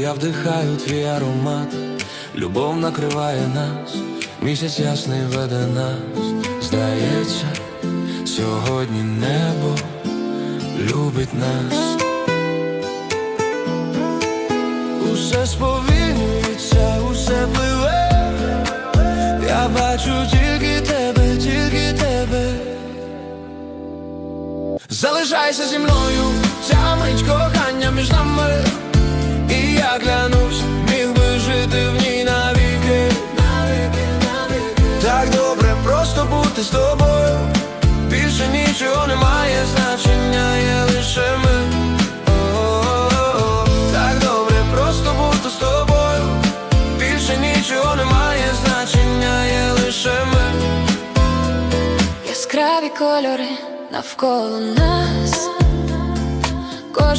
я вдихаю твій аромат, любов накриває нас, місяць ясний веде нас, здається, сьогодні небо любить нас. Усе сповільнюється, усе пливе. Я бачу тільки тебе, тільки тебе. Залишайся зі мною, ця мить кохання між нами. І я клянусь, міг би жити в ній навіки. навіки, навіки. Так добре просто бути з тобою. Більше нічого не має значення, є лише ми. Добре просто бути з тобою. Більше нічого не значення, є лише ми. Яскраві кольори навколо нас,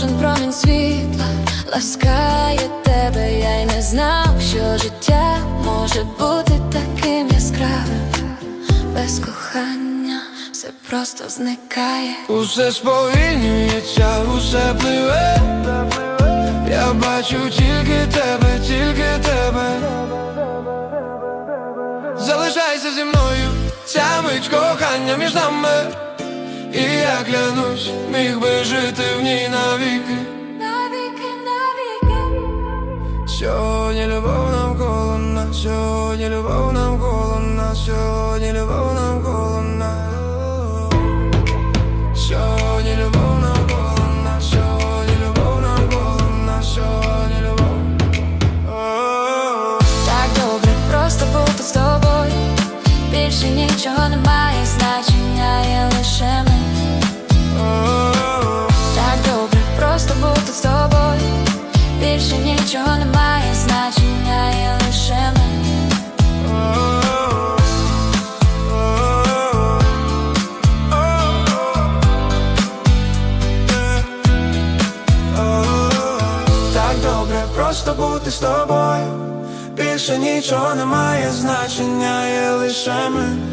кожен промінь світла ласкає тебе, я й не знав, що життя може бути таким яскравим, без кохання все просто зникає. Усе сповільнюється, усе пливе. Я бачу тільки тебе, тільки тебе. Залишайся зі мною, ця мить кохання між нами. І я клянусь, міг би жити в ній навіки. Сьогодні любов нам нас, сьогодні любов нам нас. Просто бути з тобою. Більше нічого не має значення, є лише ми.